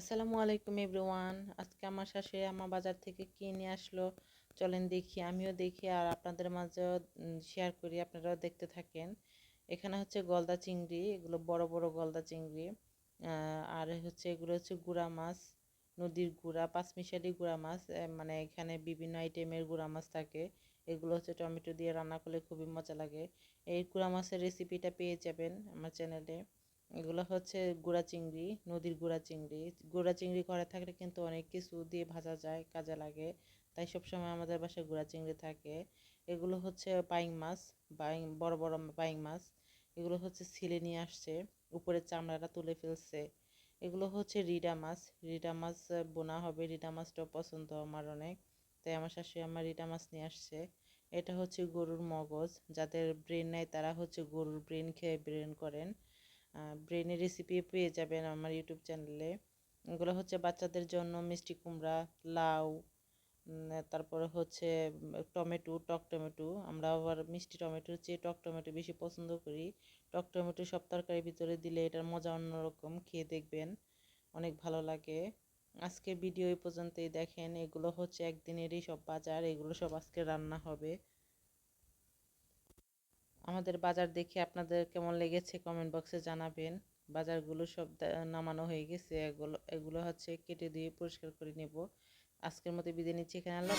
আসসালামু আলাইকুম এভরিওয়ান। আজকে আমার শাশুড়ি আমার বাজার থেকে কি নিয়ে আসলো চলেন দেখি, আমিও দেখি আর আপনাদের মাঝেও শেয়ার করি, আপনারাও দেখতে থাকেন। এখানে হচ্ছে গলদা চিংড়ি, এগুলো বড় বড় গলদা চিংড়ি। আর হচ্ছে এগুলো হচ্ছে গুড়া মাছ, নদীর গুড়া, পাঁচমিশালি গুড়া মাছ মানে এখানে বিভিন্ন আইটেমের গুড়া মাছ থাকে। এগুলো হচ্ছে টমেটো দিয়ে রান্না করলে খুবই মজা লাগে। এই গুড়া মাছের রেসিপিটা পেয়ে যাবেন আমার চ্যানেলে এগুলো হচ্ছে গুড়া চিংড়ি, নদীর গুড়া চিংড়ি। গুড়া চিংড়ি ঘরে থাকলে কিন্তু অনেক কিছু দিয়ে ভাজা যায়, কাজে লাগে। তাই সবসময় আমাদের বাসায় গুড়া চিংড়ি থাকে। এগুলো হচ্ছে পাইং মাছ বাইং বড় বড় পাইং মাছ। এগুলো হচ্ছে ছিলে নিয়ে আসছে, উপরের চামড়াটা তুলে ফেলছে। এগুলো হচ্ছে রিডা মাছ। রিডা মাছ বোনা হবে। রিডা মাছটাও পছন্দ আমার অনেক। তাই আমার শাশুড়ি আমার রিডা মাছ নিয়ে আসছে। এটা হচ্ছে গরুর মগজ। যাদের ব্রেন নেই তারা হচ্ছে গরুর ব্রেন খেয়ে ব্রেন করেন। ব্রেনের রেসিপি পেয়ে যাবেন আমার ইউটিউব চ্যানেলে এগুলো হচ্ছে বাচ্চাদের জন্য মিষ্টি কুমড়া, লাউ তারপরে হচ্ছে টমেটো, টক টমেটো। আমরা আবার মিষ্টি টমেটোর চেয়ে টক টমেটো বেশি পছন্দ করি। টক টমেটো সব তরকারির ভিতরে দিলে এটার মজা অন্যরকম, খেয়ে দেখবেন, অনেক ভালো লাগে। আজকের ভিডিও এই পর্যন্তই। দেখেন, এগুলো হচ্ছে একদিনেরই সব বাজার, এগুলো সব আজকে রান্না হবে। আমাদের বাজার দেখে আপনাদের কেমন লেগেছে কমেন্ট বক্সে জানাবেন বাজারগুলো সব নামানো হয়ে গেছে, এগুলো এগুলো হচ্ছে কেটে দিয়ে পরিষ্কার করে নেব আজকের মতো বিদায় নিচ্ছি এখানে, আল্লাহ।